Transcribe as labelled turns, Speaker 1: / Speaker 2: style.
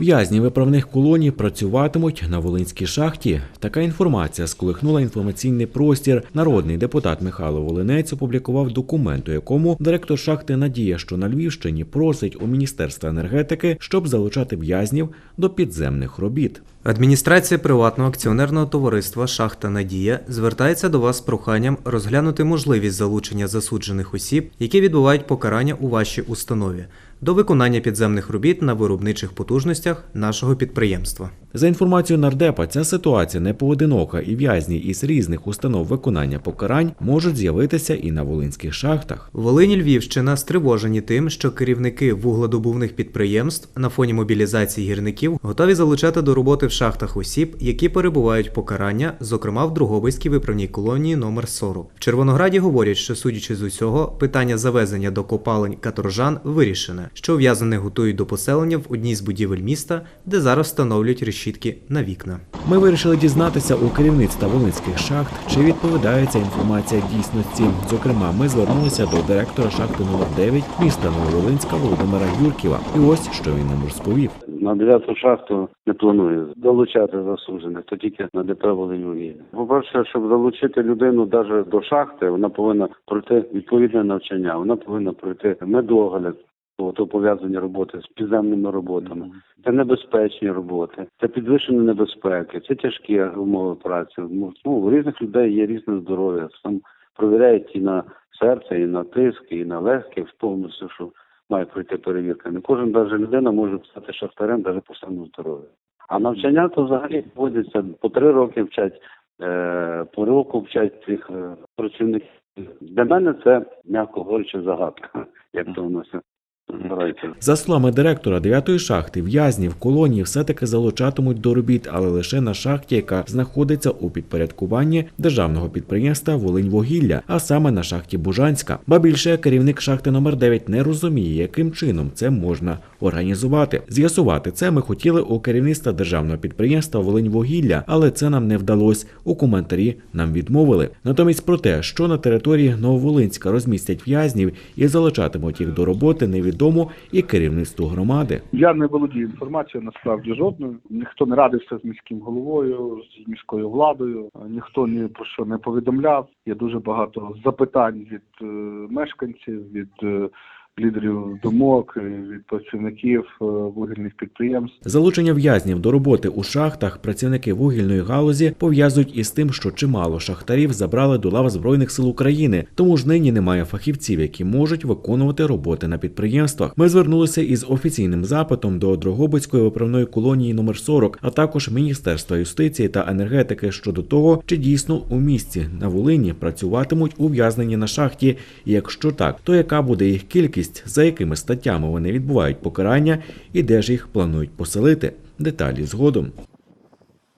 Speaker 1: В'язні виправних колоній працюватимуть на Волинській шахті. Така інформація сколихнула інформаційний простір. Народний депутат Михайло Волинець опублікував документ, у якому директор шахти Надія, що на Львівщині просить у Міністерства енергетики, щоб залучати в'язнів до підземних робіт.
Speaker 2: Адміністрація приватного акціонерного товариства Шахта Надія звертається до вас з проханням розглянути можливість залучення засуджених осіб, які відбувають покарання у вашій установі, до виконання підземних робіт на виробничих потужностях нашого підприємства.
Speaker 1: За інформацією нардепа, ця ситуація не поодинока, і в'язні із різних установ виконання покарань можуть з'явитися і на волинських шахтах.
Speaker 2: Волині Львівщина стривожені тим, що керівники вугледобувних підприємств на фоні мобілізації гірників готові залучати до роботи в шахтах осіб, які перебувають покарання, зокрема в Другобицькій виправній колонії номер 40. В Червонограді говорять, що судячи з усього, питання завезення до копалень каторжан вирішене, що ув'язнених готують до поселення в одній з будівель міста, де зараз встановлюють решітки на вікна.
Speaker 1: Ми вирішили дізнатися у керівництва волинських шахт, чи відповідає ця інформація дійсності. Зокрема, ми звернулися до директора шахти номер 9 міста Нововолинська Володимира Юрківа. І ось що він нам розповів.
Speaker 3: На дев'яту шахту не планую долучати засуджених, то тільки на ДП «Волинь-Вугілля». По-перше, щоб залучити людину навіть до шахти, вона повинна пройти відповідне навчання, вона повинна пройти медогляд, то пов'язані роботи з підземними роботами. Це небезпечні роботи, це підвищення небезпеки, це тяжкі умови праці. Ну, у різних людей є різне здоров'я. Там провіряють і на серце, і на тиск, і на легкі, повністю, що має пройти перевірка. Не кожен навіть людина може стати шахтарем навіть по стану здоров'я. А навчання то взагалі вводиться по три роки вчать, е, по року вчать цих е, працівників. Для мене це м'яко говорячи загадка, як то все збирається.
Speaker 1: За словами директора 9-ї шахти, в'язні в колонії все-таки залучатимуть до робіт, але лише на шахті, яка знаходиться у підпорядкуванні державного підприємства Волиньвугілля, а саме на шахті Бужанська. Ба більше керівник шахти номер 9 не розуміє, яким чином це можна організувати. З'ясувати це ми хотіли у керівництва державного підприємства Волиньвугілля, але це нам не вдалося. У коментарі нам відмовили. Натомість про те, що на території Нововолинська розмістять в'язнів і залучатимуть їх до роботи, невідомо і керівництву громади.
Speaker 4: Я не володію інформацією насправді жодною. Ніхто не радився з міським головою, з міською владою, ніхто ні про що не повідомляв. Є дуже багато запитань від е, мешканців, від е, лідерів думок, е, від працівників е, вугільних підприємств.
Speaker 1: Залучення в'язнів до роботи у шахтах працівники вугільної галузі пов'язують із тим, що чимало шахтарів забрали до лав збройних сил України, тому ж нині немає фахівців, які можуть виконувати роботи на підприємствах. Ми звернулися із офіційним запитом до Дрогобицької виправної колонії номер 40, а також Міністерства юстиції та енергетики щодо того, чи дійсно у місті на Волині працюватимуть ув'язнені на шахті. І якщо так, то яка буде їх кількість, за якими статтями вони відбувають покарання і де ж їх планують поселити? Деталі згодом.